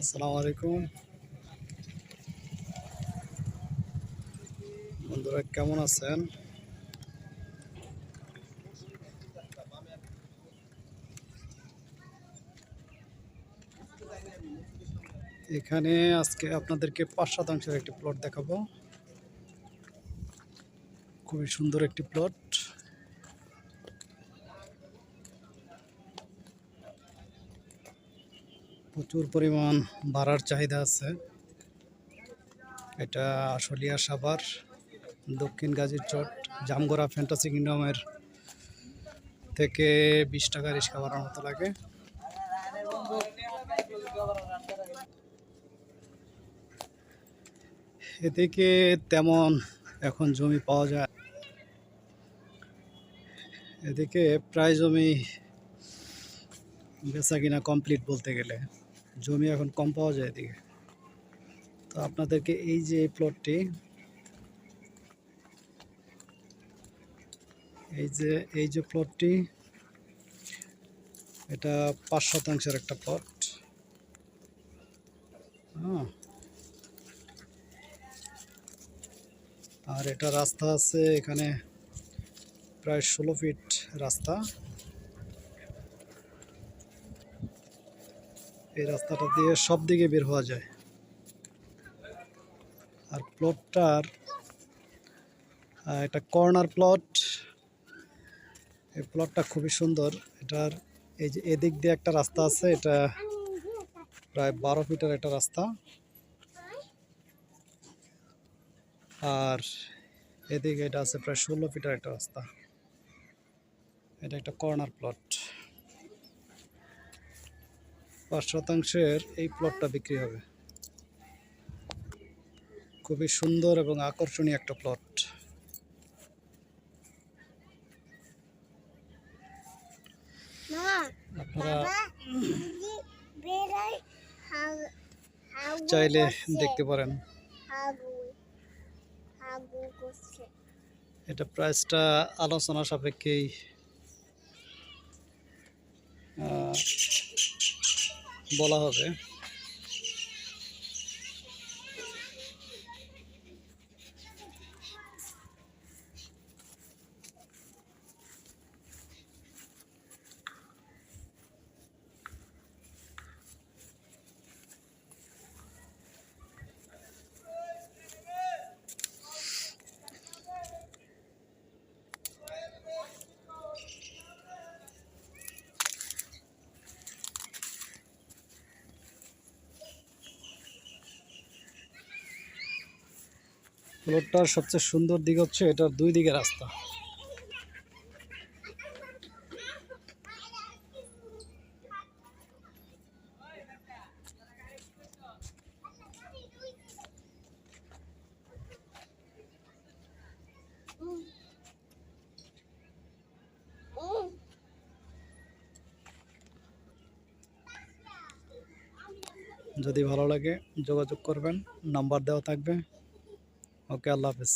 আসসালামু আলাইকুম। বন্ধুরা, কেমন আছেন? এখানে আজকে আপনাদেরকে পাঁচ শতাংশের একটি প্লট দেখাবো। খুবই সুন্দর একটি প্লট প্রচুর পরিমাণ ভাড়ার চাহিদা আছে। এটা আশুলিয়া সাভার, দক্ষিণ গাজীর চট জামগড়া ফ্যান্টাসি কিংডমের থেকে বিশ টাকা রিক্সা ভাড়ার মতো লাগে। এদিকে তেমন এখন জমি পাওয়া যায়। এদিকে প্রায় জমি বেচা কিনা কমপ্লিট বলতে গেলে। জমি এখন কম পাওয়া যায় এদিকে। তো আপনাদেরকে এই যে প্লটটি এই যে এই যে প্লটটি এটা পাঁচ শতাংশের একটা প্লট হ্যাঁ। আর এটা রাস্তা আছে এখানে প্রায় ষোলো ফিট রাস্তা। এই রাস্তাটা দিয়ে সব দিকে বের হওয়া যায়। আর প্লটটার এটা কর্নার প্লট এই প্লটটা খুবই সুন্দর। এটার এই যে এদিক দিয়ে একটা রাস্তা আছে, এটা প্রায় বারো ফিটের একটা রাস্তা। আর এদিকে এটা আছে প্রায় ষোলো ফিটের একটা রাস্তা। এটা একটা কর্নার প্লট পাঁচ শতাংশের এই প্লটটা বিক্রি হবে। খুবই সুন্দর এবং আকর্ষণীয় একটা প্লট আপনারা চাইলে দেখতে পারেন। এটা প্রাইসটা আলোচনা সাপেক্ষেই বলা হবে। প্লটটার সবচেয়ে সুন্দর দিক হচ্ছে এটার দুই দিকে রাস্তা। যদি ভালো লাগে যোগাযোগ করবেন, নাম্বার দেওয়া থাকবে। ওকে আল্লাহ হাফেজ